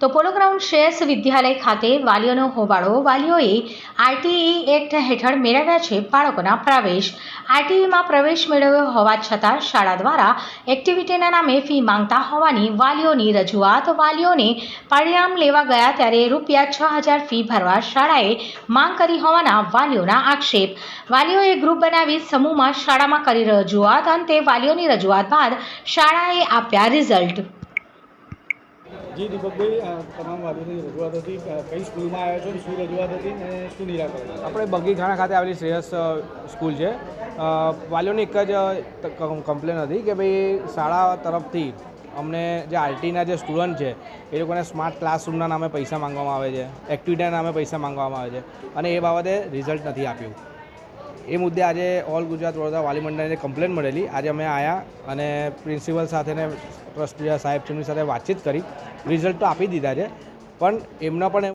તો પોલો ગ્રાઉન્ડ શ્રેયસ વિદ્યાલય ખાતે વાલીઓનો હોબાળો વાલીઓએ આરટીઈ એક્ટ હેઠળ મેળવ્યા છે બાળકોના પ્રવેશ. આરટીઈમાં પ્રવેશ મેળવ્યો હોવા છતાં શાળા દ્વારા એક્ટિવિટીના નામે ફી માંગતા હોવાની વાલીઓની રજૂઆત વાલીઓને પરિણામ લેવા ગયા ત્યારે રૂપિયા છ હજાર ફી ભરવા શાળાએ માંગ કરી હોવાના વાલીઓના આક્ષેપ. વાલીઓએ ગ્રુપ બનાવી સમૂહમાં શાળામાં કરી રજૂઆત, અંતે વાલીઓની રજૂઆત બાદ શાળાએ આપ્યા રિઝલ્ટ. જી દીપકભાઈ તમામ વાદીની રજૂઆત હતી. કઈ સ્કૂલમાં આવ્યા છો શું રજૂઆત હતી અને શું નિરાકરણ આપણે બગીખાણા ખાતે આવેલી શ્રેયસ સ્કૂલ છે. વાલીઓની એક જ કમ્પ્લેન હતી કે ભાઈ, શાળા તરફથી અમને જે આરટીના જે સ્ટુડન્ટ છે, એ લોકોને સ્માર્ટ ક્લાસરૂમના નામે પૈસા માંગવામાં આવે છે એક્ટિવિટીના નામે પૈસા માંગવામાં આવે છે. અને એ બાબતે રિઝલ્ટ નથી આપ્યું. એ મુદ્દે આજે ઓલ ગુજરાત વડોદરા વાલી મંડળને કમ્પ્લેન મળેલી. આજે અમે આવ્યા અને પ્રિન્સિપલ સાથે ને ટ્રસ્ટી સાહેબ શ્રીની સાથે વાતચીત કરી. રિઝલ્ટ તો આપી દીધા છે પણ એમના પણ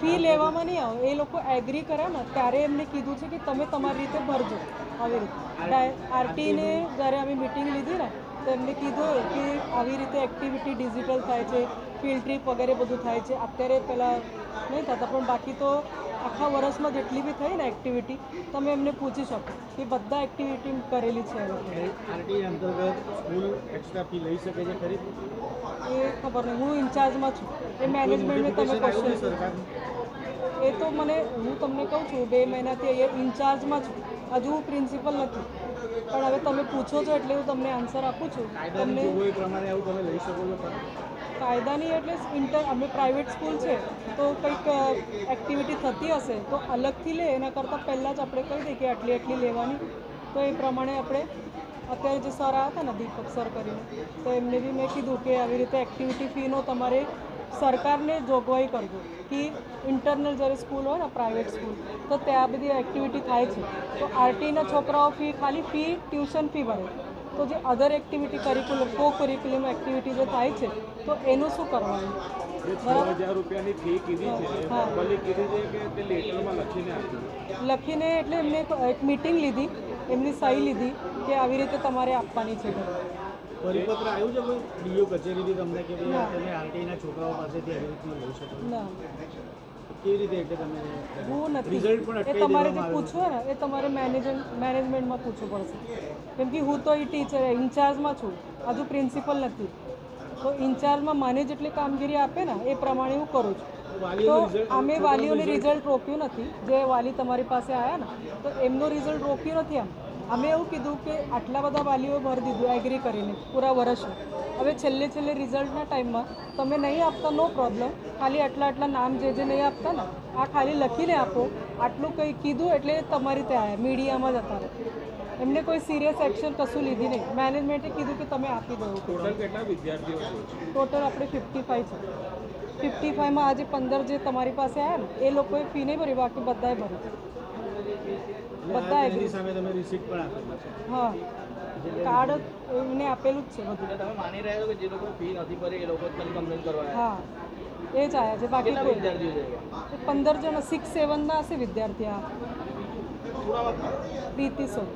ફી લેવામાં નહીં આવે. એ લોકો એગ્રી કરે ને ત્યારે એમને કીધું છે કે તમે તમારી રીતે ભરજો. આવી રીતે. આરટીને જ્યારે અમે મિટિંગ લીધી ને તો એમને કીધું કે આવી રીતે એક્ટિવિટી ડિજિટલ થાય છે ફિલ્ડ ટ્રીપ વગેરે બધું થાય છે. અત્યારે પહેલાં નહીં થતા પણ બાકી તો આખા વર્ષમાં જેટલી બી થઈ ને એક્ટિવિટી તમે એમને પૂછી શકો કે બધા એક્ટિવિટી કરેલી છે એ આરટી અંતર્ગત સ્કૂલ એક્સ્ટ્રા ફી લઈ શકે છે ખરી? એ ખબર નહીં હું ઇન્ચાર્જમાં છું. એ મેનેજમેન્ટને તમે ક્વેશ્ચન એ તો મને હું તમને કહું છું બે મહિનાથી અહીંયા ઇન્ચાર્જમાં છું. હજુ હું પ્રિન્સિપલ નથી. પણ હવે તમે પૂછો છો એટલે હું તમને આન્સર આપું છું. તમને? કાયદાની એટલે ઇન્ટર અમે પ્રાઇવેટ સ્કૂલ છે તો કંઈક એક્ટિવિટી થતી હશે તો અલગથી લે એના કરતાં પહેલાં જ આપણે કહી દઈએ કે આટલી આટલી લેવાની. તો એ પ્રમાણે આપણે અત્યારે જે સર આવ્યા હતા ને દીપક સર કરીને તો એમને બી મેં કીધું કે આવી રીતે એક્ટિવિટી ફીનો તમારે સરકારને જોગવાઈ કરજો કે ઇન્ટરનલ જ્યારે સ્કૂલ હોય ને પ્રાઇવેટ સ્કૂલ તો ત્યાં બધી એક્ટિવિટી થાય છે. તો આરટીના છોકરાઓ ફી ખાલી ફી ટ્યુશન ફી ભરે. તો જે other activity curriculum co curriculum activity જે થાય છે તો એનું શું કરવાનું? લખીને એટલે એમને એક- મીટિંગ લીધી એમની સહી લીધી કે આવી રીતે તમારે આપવાની છે. પરિપત્ર આવ્યું છે કોઈ? ડીઓ કચેરીથી તમને કે ભાઈ તમે આરટીઆઈના છોકરાઓ પાસેથી આવી રીતનું લઈ શકો કેવી રીતે એટલે તમે હું નથી. રિઝલ્ટ પણ એ અટકાવી તમારે જે પૂછવું ને એ તમારે મેનેજર મેનેજમેન્ટમાં પૂછવું પડશે. કેમ કે હું તો એ ટીચર ઇન્ચાર્જમાં છું. હજુ પ્રિન્સિપલ નથી. તો ઇન્ચાર્જમાં મને જેટલી કામગીરી આપે ને એ પ્રમાણે હું કરું છું. તો અમે વાલીઓને રિઝલ્ટ રોક્યું નથી. જે વાલી તમારી પાસે આવ્યા ને તો એમનું રિઝલ્ટ રોક્યું નથી આમ અમે એવું કીધું કે આટલા બધા વાલીઓ ભરી દીધું એગ્રી કરીને પૂરા વર્ષ. હવે છેલ્લે છેલ્લે રિઝલ્ટના ટાઈમમાં તમે નહીં આપતા નો પ્રોબ્લેમ ખાલી આટલા આટલા નામ જે જે નહીં આપતા ને આ ખાલી લખીને આપો. આટલું કંઈ કીધું એટલે તમારી ત્યાં આવ્યા મીડિયામાં જતા રહે એમને કોઈ સિરિયસ એક્શન કશું લીધી નહીં. મેનેજમેન્ટે કીધું કે તમે આપી દો ટોટલ કેટલા વિદ્યાર્થીઓ ટોટલ આપણે ફિફ્ટી ફાઈવ છે. ફિફ્ટી ફાઈવમાં આજે પંદર જે તમારી પાસે આવ્યા ને એ લોકોએ ફી નહીં ભરી બાકી બધાએ ભરી બધા એગ્રી. સામે તમે રિસીપ્ટ પણ આપેલી છે. હા. કાર્ડ એમને આપેલું જ છે. બધું તમે માની રહ્યા છો કે જે લોકો ફી નથી ભરી એ લોકો જ ખાલી કમ્પ્લેન કરવા હા. એ જ આવ્યા છે. બાકી કોઈ વિદ્યાર્થીઓ છે પંદર જણા સિક્સ સેવનના હશે વિદ્યાર્થી આ. પ્રીતિ સોલ